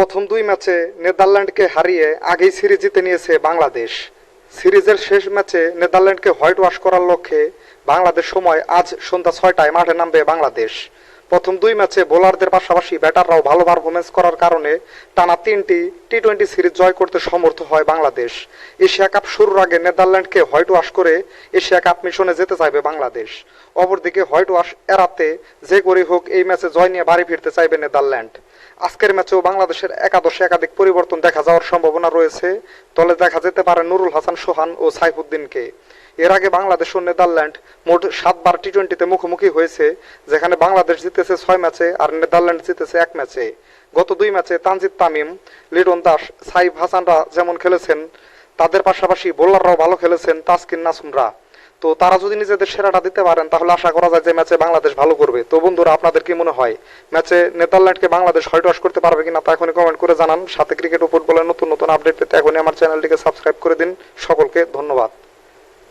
প্রথম দুই ম্যাচে নেদারল্যান্ডকে হারিয়ে আগেই সিরিজ জিতে নিয়েছে বাংলাদেশ। সিরিজের শেষ ম্যাচে নেদারল্যান্ডকে হোয়াইট ওয়াশ করার লক্ষ্যে বাংলাদেশ সময় আজ সন্ধ্যা ছয়টায় মাঠে নামবে বাংলাদেশ। প্রথম দুই ম্যাচে বোলারদের পাশাপাশি ব্যাটাররাও ভালো পারফরমেন্স করার কারণে টানা তিনটি টি টোয়েন্টি সিরিজ জয় করতে সমর্থ হয় বাংলাদেশ। এশিয়া কাপ শুরুর আগে নেদারল্যান্ডকে হোয়াইট ওয়াশ করে এশিয়া কাপ মিশনে যেতে চাইবে বাংলাদেশ। অপরদিকে হোয়াইট ওয়াশ এড়াতে যে করে হোক এই ম্যাচে জয় নিয়ে বাড়ি ফিরতে চাইবে নেদারল্যান্ড। আজকের ম্যাচেও বাংলাদেশের একাদশে একাধিক পরিবর্তন দেখা যাওয়ার সম্ভাবনা রয়েছে। দলে দেখা যেতে পারে নুরুল হাসান, সোহান ও সাইফুদ্দিনকে। এর আগে বাংলাদেশ ও নেদারল্যান্ড মোট সাতবার টি টোয়েন্টিতে মুখোমুখি হয়েছে, যেখানে বাংলাদেশ জিতেছে ছয় ম্যাচে আর নেদারল্যান্ড জিতেছে এক ম্যাচে। গত দুই ম্যাচে তানজিদ তামিম, লিটন দাস, সাইফ হাসানরা যেমন খেলেছেন, তাদের পাশাপাশি বোলাররাও ভালো খেলেছেন তাসকিন নাসুমরা। তো তারা যদি নিজেদের সেরাটা দিতে পারেন, তাহলে আশা করা যায় যে ম্যাচে বাংলাদেশ ভালো করবে। তো বন্ধুরা, আপনাদের কি মনে হয়? ম্যাচে নেদারল্যান্ডকে বাংলাদেশ হয় ওয়াশ করতে পারবে কিনা তা এখনই কমেন্ট করে জানান। সাথে ক্রিকেট ও ফুটবলের নতুন নতুন আপডেট পেতে এখনই আমার চ্যানেলটিকে সাবস্ক্রাইব করে দিন। সকলকে ধন্যবাদ।